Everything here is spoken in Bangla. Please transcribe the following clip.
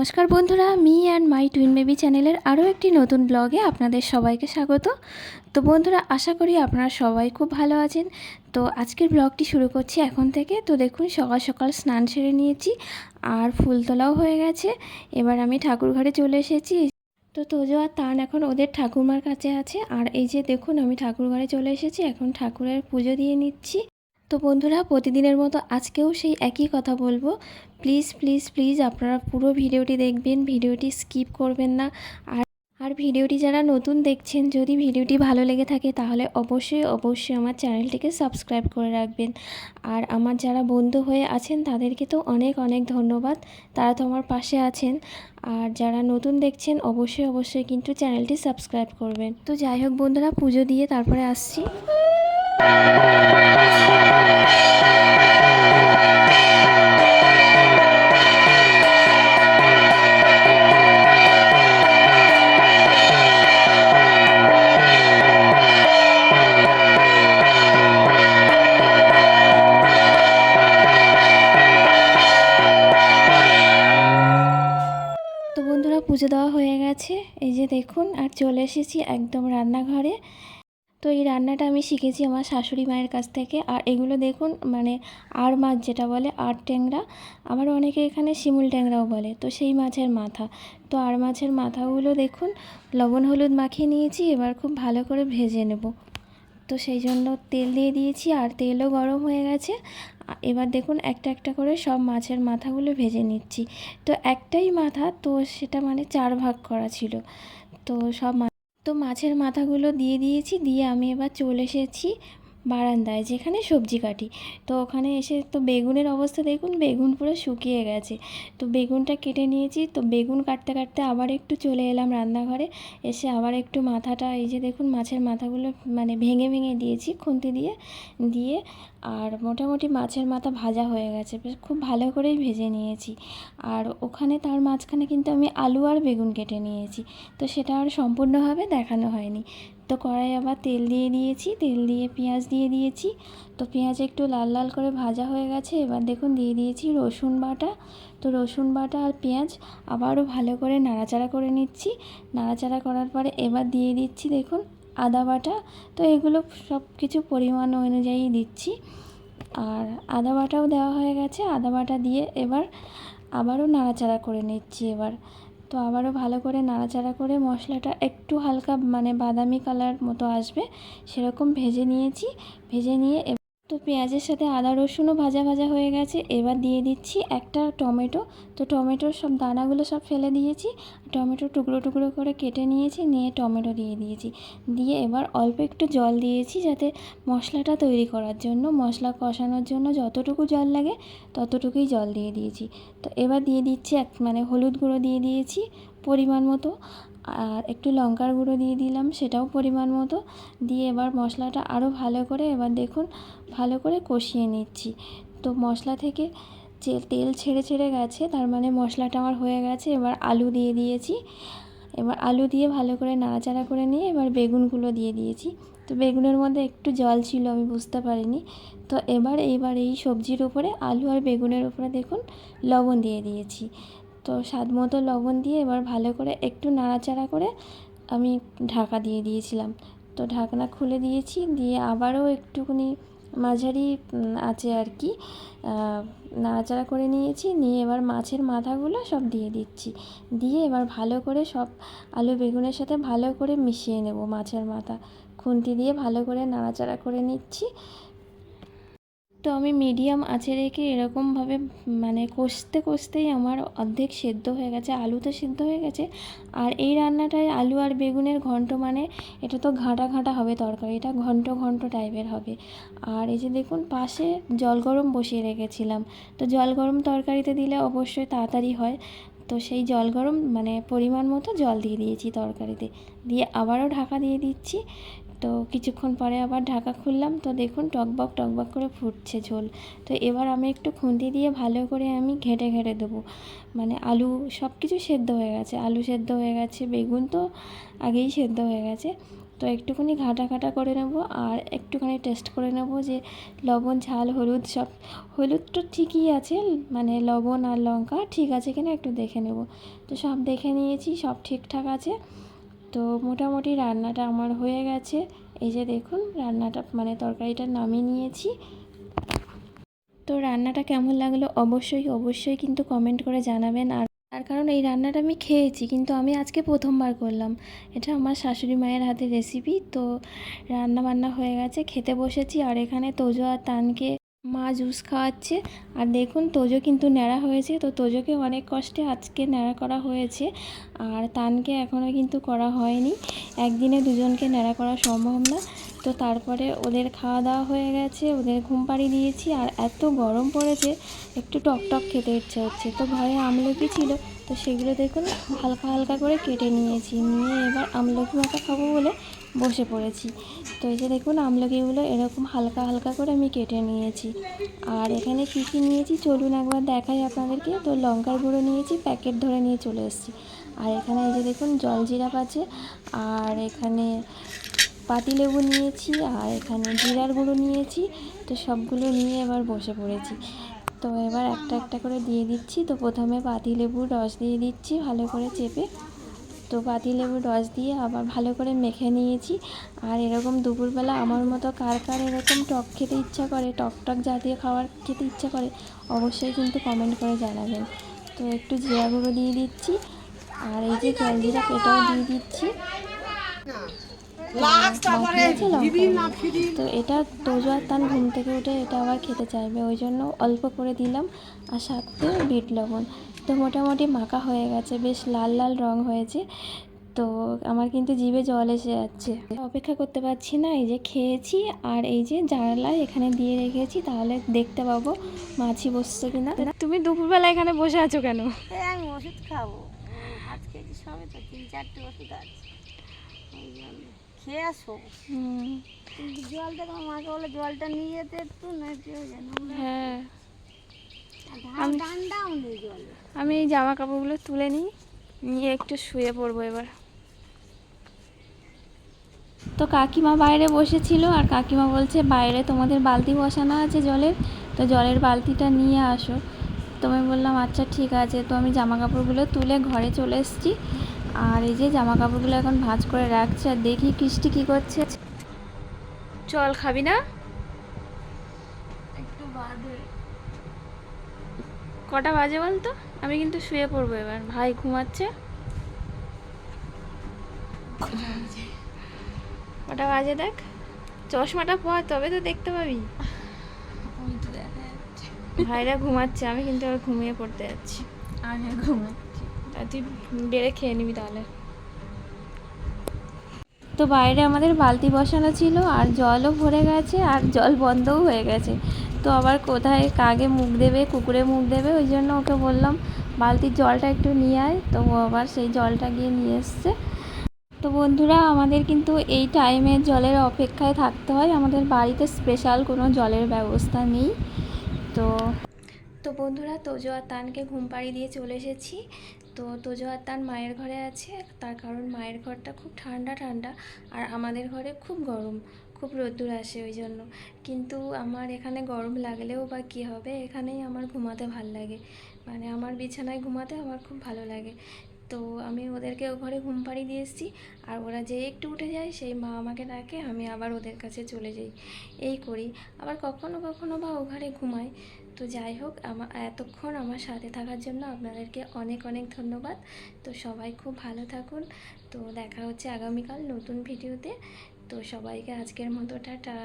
নমস্কার বন্ধুরা, me and my twin baby চ্যানেলের আরও একটি নতুন ব্লগে আপনাদের সবাইকে স্বাগত। তো বন্ধুরা, আশা করি আপনারা সবাই খুব ভালো আছেন। তো আজকের ব্লগটি শুরু করছি এখন থেকে। তো দেখুন, সকাল সকাল স্নান সেরে নিয়েছি আর ফুল তোলাও হয়ে গেছে। এবার আমি ঠাকুর ঘরে চলে এসেছি। তো তোজো আর তান এখন ওদের ঠাকুমার কাছে আছে। আর এই যে দেখুন, আমি ঠাকুর ঘরে চলে এসেছি। এখন ঠাকুরের পুজো দিয়ে নিচ্ছি। তো বন্ধুরা, প্রতিদিনের মতো আজকেও সেই একই কথা বলব। প্লিজ প্লিজ প্লিজ আপনারা পুরো ভিডিওটি দেখবেন, ভিডিওটি স্কিপ করবেন না। আর আর ভিডিওটি যারা নতুন দেখছেন, যদি ভিডিওটি ভালো লেগে থাকে তাহলে অবশ্যই অবশ্যই আমার চ্যানেলটিকে সাবস্ক্রাইব করে রাখবেন। আর আমার যারা বন্ধু হয়ে আছেন, তাদেরকে তো অনেক অনেক ধন্যবাদ। তারা তো আমার পাশে আছেন। আর যারা নতুন দেখছেন, অবশ্যই অবশ্যই কিন্তু চ্যানেলটি সাবস্ক্রাইব করবেন। তো যাই হোক বন্ধুরা, পুজো দিয়ে তারপরে আসছি। পুজো দেওয়া হয়ে গেছে। এই যে দেখুন আর চলে এসেছি একদম রান্নাঘরে। তো এই রান্নাটা আমি শিখেছি আমার শাশুড়ি মায়ের কাছ থেকে। আর এগুলো দেখুন মানে আর মাছ যেটা বলে, আর ট্যাংরা। আবার অনেকে এখানে শিমুল ট্যাংরাও বলে, তো সেই মাছের মাথা। তো আর মাছের মাথাগুলো দেখুন, লবণ হলুদ মাখিয়ে নিয়েছি, এবার খুব ভালো করে ভেজে নেব। তো সেই জন্য তেল দিয়ে দিয়েছি, আর তেলও গরম হয়ে গেছে। এবার দেখুন, একটা একটা করে সব মাছের মাথাগুলো ভেজে নিচ্ছি। তো একটাই মাথা, তো সেটা মানে চার ভাগ করা ছিল। তো সব তো মাছের মাথাগুলো দিয়ে দিয়েছি, দিয়ে আমি এবার চলে এসেছি বারান্দায় যেখানে সবজি কাটি। তো ওখানে এসে তো বেগুনের অবস্থা দেখুন, বেগুন পুরো শুকিয়ে গেছে। তো বেগুনটা কেটে নিয়েছি, তো বেগুন কাটতে কাটতে আবার একটু চলে এলাম রান্নাঘরে। এসে আবার একটু মাথাটা, এই যে দেখুন মাছের মাথাগুলো মানে ভেঙে ভেঙে দিয়েছি খুন্তি দিয়ে দিয়ে আর মোটামুটি মাছের মাথা ভাজা হয়ে গেছে। বেশ, খুব ভালো করেই ভেজে নিয়েছি। আর ওখানে তার মাঝখানে কিন্তু আমি আলু আর বেগুন কেটে নিয়েছি। তো সেটা আর সম্পূর্ণভাবে দেখানো হয়নি। তো কড়াই আবার তেল দিয়ে দিয়েছি। তেল দিয়ে পেঁয়াজ দিয়ে দিয়েছি। তো পেঁয়াজ একটু লাল লাল করে ভাজা হয়ে গেছে। এবার দেখুন, দিয়ে দিয়েছি রসুন বাটা। তো রসুন বাটা আর পেঁয়াজ আবারও ভালো করে নাড়াচাড়া করে নিচ্ছি। নাড়াচাড়া করার পরে এবার দিয়ে দিচ্ছি, দেখুন আদা বাটা। তো এগুলো সব কিছু পরিমাণ অনুযায়ী দিচ্ছি। আর আদা বাটাও দেওয়া হয়ে গেছে। আদা বাটা দিয়ে এবার আবারও নাড়াচাড়া করে নিচ্ছি এবার। তো আবারও ভালো করে নাড়াচাড়া করে মশলাটা একটু হালকা মানে বাদামি কালার মতো আসবে। সেরকম ভেজে নিয়েছি। ভেজে নিয়ে তো পেঁয়াজের সাথে আদা রসুনও ভাজা ভাজা হয়ে গেছে। এবার দিয়ে দিচ্ছি একটা টমেটো। তো টমেটোর সব দানাগুলো সব ফেলে দিয়েছি। টমেটো টুকরো টুকরো করে কেটে নিয়েছি, নিয়ে টমেটো দিয়ে দিয়েছি। দিয়ে এবার অল্প একটু জল দিয়েছি যাতে মশলাটা তৈরি করার জন্য, মশলা কষানোর জন্য যতটুকু জল লাগে ততটুকুই জল দিয়ে দিয়েছি। তো এবার দিয়ে দিচ্ছি এক মানে হলুদ গুঁড়ো দিয়ে দিয়েছি পরিমাণ মতো। আর একটু লঙ্কার গুঁড়ো দিয়ে দিলাম, সেটাও পরিমাণ মতো। দিয়ে এবার মশলাটা আরও ভালো করে এবার দেখুন, ভালো করে কষিয়ে নিচ্ছি। তো মশলা থেকে যে তেল ছেড়ে ছেড়ে গেছে, তার মানে মশলাটা আমার হয়ে গেছে, এবার আলু দিয়ে দিয়েছি। এবার আলু দিয়ে ভালো করে নাড়াচাড়া করে নিয়ে এবার বেগুনগুলো দিয়ে দিয়েছি। তো বেগুনের মধ্যে একটু জল ছিল, আমি বুঝতে পারিনি। তো এবার এইবার এই সবজির উপরে আলু আর বেগুনের উপরে দেখুন, লবণ দিয়ে দিয়েছি। তো স্বাদ মতো লবণ দিয়ে এবার ভালো করে একটু নাড়াচাড়া করে আমি ঢাকা দিয়ে দিয়েছিলাম। তো ঢাকনা খুলে দিয়েছি, দিয়ে আবারও একটুখানি মাঝারি আছে আর কি নাড়াচাড়া করে নিয়েছি, নিয়ে এবার মাছের মাথাগুলো সব দিয়ে দিচ্ছি। দিয়ে এবার ভালো করে সব আলু বেগুনের সাথে ভালো করে মিশিয়ে নেব মাছের মাথা। খুন্তি দিয়ে ভালো করে নাড়াচাড়া করে নিচ্ছি। তো আমি মিডিয়াম আছে রেখে এরকমভাবে মানে কষতে কষতেই আমার অর্ধেক সেদ্ধ হয়ে গেছে আলু তো সেদ্ধ হয়ে গেছে। আর এই রান্নাটায় আলু আর বেগুনের ঘন্ট মানে এটা তো ঘাঁটা ঘাঁটা হবে তরকারি, এটা ঘন্ট ঘন্ট টাইপের হবে। আর এই যে দেখুন, পাশে জল গরম বসিয়ে রেখেছিলাম। তো জল গরম তরকারিতে দিলে অবশ্যই তাড়াতাড়ি হয়। তো সেই জল গরম মানে পরিমাণ মতো জল দিয়ে দিয়েছি তরকারিতে। দিয়ে আবারও ঢাকা দিয়ে দিচ্ছি। তো কিছুক্ষণ পরে আবার ঢাকা খুললাম। তো দেখুন টকবক টকবক করে ফুটছে ঝোল। তো এবার আমি একটু খুন্তি দিয়ে ভালো করে আমি ঘেটে ঘেটে দেবো। মানে আলু সব কিছু সেদ্ধ হয়ে গেছে। আলু সেদ্ধ হয়ে গেছে, বেগুন তো আগেই সেদ্ধ হয়ে গেছে। তো একটুখানি ঘাটা ঘাটা করে নেব আর একটুখানি টেস্ট করে নেব যে লবণ, ঝাল, হলুদ সব, হলুদ তো ঠিকই আছে মানে লবণ আর লঙ্কা ঠিক আছে কিনা একটু দেখে নেব। তো সব দেখে নিয়েছি, সব ঠিকঠাক আছে। তো মোটামুটি রান্নাটা আমার হয়ে গেছে। এই যে দেখুন, রান্নাটা মানে তরকারিটা নামিয়ে নিয়েছি। তো রান্নাটা কেমন লাগল অবশ্যই অবশ্যই কিন্তু কমেন্ট করে জানাবেন। আর, তার কারণ এই রান্নাটা আমি খেয়েছি, কিন্তু আমি আজকে প্রথমবার করলাম। এটা আমার শাশুড়ি মায়ের হাতের রেসিপি তো রান্না বান্না হয়ে গেছে, খেতে বসেছি। আর এখানে তোজো আর তানকে মা জুস খাওয়াচ্ছে। আর দেখুন, তোজো কিন্তু ন্যাড়া হয়েছে। তো তোজোকে অনেক কষ্টে আজকে ন্যাড়া করা হয়েছে। আর তানকে এখনও কিন্তু করা হয়নি। একদিনে দুজনকে ন্যাড়া করা সম্ভব না। তো তারপরে ওদের খাওয়া দাওয়া হয়ে গেছে। ওদের ঘুম পাড়িয়ে দিয়েছি। আর এত গরম পড়েছে, একটু টক টক খেতে ইচ্ছে হচ্ছে। তো ঘরে আমলকি ছিল। তো সেগুলো দেখুন, হালকা হালকা করে কেটে নিয়েছি। নিয়ে এবার আমলকি মাখা খাব বলে বসে পড়েছি। তো এই যে দেখুন, আমলকিগুলো এরকম হালকা হালকা করে আমি কেটে নিয়েছি। আর এখানে কী কী নিয়েছি? চলুন একবার দেখাই আপনাদেরকে। তো লঙ্কার গুঁড়ো নিয়েছি, প্যাকেট ধরে নিয়ে চলে এসেছি। আর এখানে এই যে দেখুন, জল জিরাপ আছে। আর এখানে পাতিলেবু নিয়েছি, আর এখানে জিরার গুঁড়ো নিয়েছি। তো সবগুলো নিয়ে এবার বসে পড়েছি। তো এবার একটা একটা করে দিয়ে দিচ্ছি। তো প্রথমে পাতিলেবুর রস দিয়ে দিচ্ছি ভালো করে চেপে। তো পাতিলেবুর রস দিয়ে আবার ভালো করে মেখে নিয়েছি। আর এরকম দুপুরবেলা আমার মতো কার কার এরকম টক খেতে ইচ্ছা করে টক টক জাতীয় খাবার খেতে ইচ্ছা করে অবশ্যই কিন্তু কমেন্ট করে জানাবেন। তো একটু জিরা গুঁড়ো দিয়ে দিচ্ছি আর এই যে জলজিরা এটাও দিয়ে দিচ্ছি। তো এটা তোজো আর তান ঘুম থেকে উঠে এটা আবার খেতে চাইবে ওই জন্য অল্প করে দিলাম। আর সাথে বিট লবণ। তো মোটামুটি মাখা হয়ে গেছে বেশ লাল লাল রং হয়েছে। তো আমার কিন্তু জিভে জল এসে যাচ্ছে। অপেক্ষা করতে পারছি না এই যে খেয়েছি আর এই যে জানালায় এখানে দিয়ে রেখেছি তাহলে দেখতে পাবো মাছি বসছে কিনা। তুমি দুপুরবেলা এখানে বসে আছো কেন? আমি ওষুধ খাব। আজকে সবে তো তিন চারটে ওষুধ আছে। খেয়ে আসো। জলটা তোমার মাকে বলে জলটা নিয়ে যেতে একটু না হ্যাঁ আর ধান ঠান্ডাও নেই জলে আমি এই জামা কাপড়গুলো তুলে নিই, নিয়ে একটু শুয়ে পড়ব এবার। তো কাকিমা বাইরে বসেছিল, আর কাকিমা বলছে, বাইরে তোমাদের বালতি বসানো আছে জলের, তো জলের বালতিটা নিয়ে আসো। তো আমি বললাম আচ্ছা ঠিক আছে। তো আমি জামা কাপড়গুলো তুলে ঘরে চলে এসেছি। আর এই যে জামা কাপড়গুলো এখন ভাঁজ করে রাখছি, আর দেখি কৃষ্টি কী করছে। চল, খাবি না? একটু বাদে। কটা বাজে বলতো? আমি কিন্তু শুয়ে পড়ব এবার। ভাই ঘুমাচ্ছে। কটা বাজে দেখ? চশমাটা পর তবে তো দেখতে পাবি। ভাইরা ঘুমাচ্ছে আমি কিন্তু আবার ঘুমিয়ে পড়তে যাচ্ছি। আমি ঘুমাচ্ছি। তুই বেড়ে খেয়ে নিবি তাহলে। তো বাইরে আমাদের বালতি বসানো ছিল আর জলও ভরে গেছে আর জল বন্ধও হয়ে গেছে। তো আবার কোথায় কাগে মুখ দেবে, কুকুরে মুখ দেবে, ওই জন্য ওকে বললাম, বালতির জলটা একটু নিয়ে আয়। তো ও আবার সেই জলটা গিয়ে নিয়ে এসছে। তো বন্ধুরা, আমাদের কিন্তু এই টাইমে জলের অপেক্ষায় থাকতে হয়। আমাদের বাড়িতে স্পেশাল কোনো জলের ব্যবস্থা নেই। তো তো বন্ধুরা, তোজো আর তানকে ঘুম পাড়ি দিয়ে চলে এসেছি। তো তোজো আর তান মায়ের ঘরে আছে। তার কারণ মায়ের ঘরটা খুব ঠান্ডা ঠান্ডা। আর আমাদের ঘরে খুব গরম। খুব রোদ্দুর আসে ওই জন্য। কিন্তু আমার এখানে গরম লাগলেও বা কী হবে, এখানেই আমার ঘুমাতে ভালো লাগে। মানে আমার বিছানায় ঘুমাতে আমার খুব ভালো লাগে। তো আমি ওদেরকে ও ঘরে ঘুম পাড়িয়ে দিয়ে এসেছি, আর ওরা যেই একটু উঠে যায়, সেই মা আমাকে ডাকে, আমি আবার ওদের কাছে চলে যাই। এই করি। আবার কখনো কখনো বা ও ঘরে ঘুমাই। তো যাই হোক আমার এতক্ষণ আমার সাথে থাকার জন্য আপনাদেরকে অনেক অনেক ধন্যবাদ। তো সবাই খুব ভালো থাকুন। তো দেখা হচ্ছে আগামীকাল নতুন ভিডিওতে। তো সবাইকে আজকের মতো টাটা।